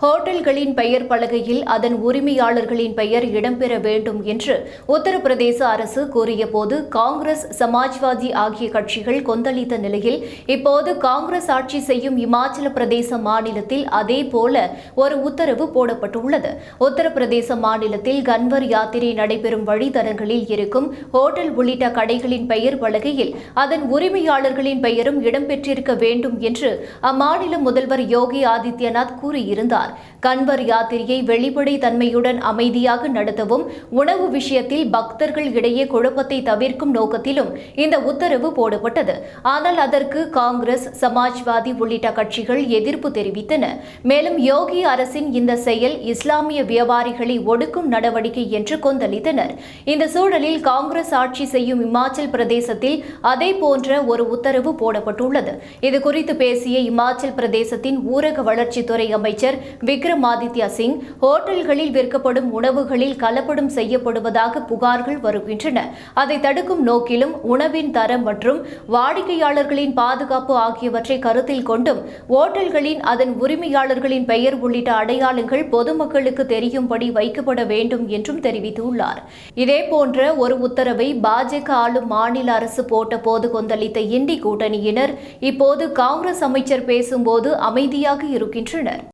ஹோட்டல்களின் பெயர் பலகையில் அதன் உரிமையாளர்களின் பெயர் இடம்பெற வேண்டும் என்று உத்தரப்பிரதேச அரசு கூறியபோது காங்கிரஸ் சமாஜ்வாதி ஆகிய கட்சிகள் கொந்தளித்த நிலையில் இப்போது காங்கிரஸ் ஆட்சி செய்யும் இமாச்சல பிரதேச மாநிலத்தில் அதே போல ஒரு உத்தரவு போடப்பட்டுள்ளது. உத்தரப்பிரதேச மாநிலத்தில் கன்வர் யாத்திரை நடைபெறும் வழித்தடங்களில் இருக்கும் ஹோட்டல் உள்ளிட்ட கடைகளின் பெயர் பலகையில் அதன் உரிமையாளர்களின் பெயரும் இடம்பெற்றிருக்க வேண்டும் என்று அம்மாநில முதல்வர் யோகி ஆதித்யநாத் கூறியிருந்தார். கன்வர் யாத்திரையை வெளிப்படை தன்மையுடன் அமைதியாக நடத்தவும் உணவு விஷயத்தில் பக்தர்கள் இடையே குழப்பத்தை தவிர்க்கும் நோக்கத்திலும் இந்த உத்தரவு போடப்பட்டது. ஆனால் அதற்கு காங்கிரஸ் சமாஜ்வாதி உள்ளிட்ட கட்சிகள் எதிர்ப்பு தெரிவித்தன. மேலும் யோகி அரசின் இந்த செயல் இஸ்லாமிய வியாபாரிகளை ஒடுக்கும் நடவடிக்கை என்று கொந்தளித்தனர். இந்த சூழலில் காங்கிரஸ் ஆட்சி செய்யும் இமாச்சல் பிரதேசத்தில் அதே போன்ற ஒரு உத்தரவு போடப்பட்டுள்ளது. இதுகுறித்து பேசிய இமாச்சல் பிரதேசத்தின் ஊரக வளர்ச்சித்துறை அமைச்சர் விக்ரமாதித்யா சிங் ஹோட்டல்களில் விற்கப்படும் உணவுகளில் கலப்படம் செய்யப்படுவதாக புகார்கள் வருகின்றன. அதை தடுக்கும் நோக்கிலும் உணவின் தரம் மற்றும் வாடிக்கையாளர்களின் பாதுகாப்பு ஆகியவற்றை கருத்தில் கொண்டும் ஓட்டல்களின் அதன் உரிமையாளர்களின் பெயர் உள்ளிட்ட அடையாளங்கள் பொதுமக்களுக்கு தெரியும்படி வைக்கப்பட வேண்டும் என்றும் தெரிவித்துள்ளார். இதேபோன்ற ஒரு உத்தரவை பாஜக ஆளும் மாநில அரசு போட்ட போது கொந்தளித்த இண்டி கூட்டணியினர் இப்போது காங்கிரஸ் அமைச்சர் பேசும்போது அமைதியாக இருக்கின்றனர்.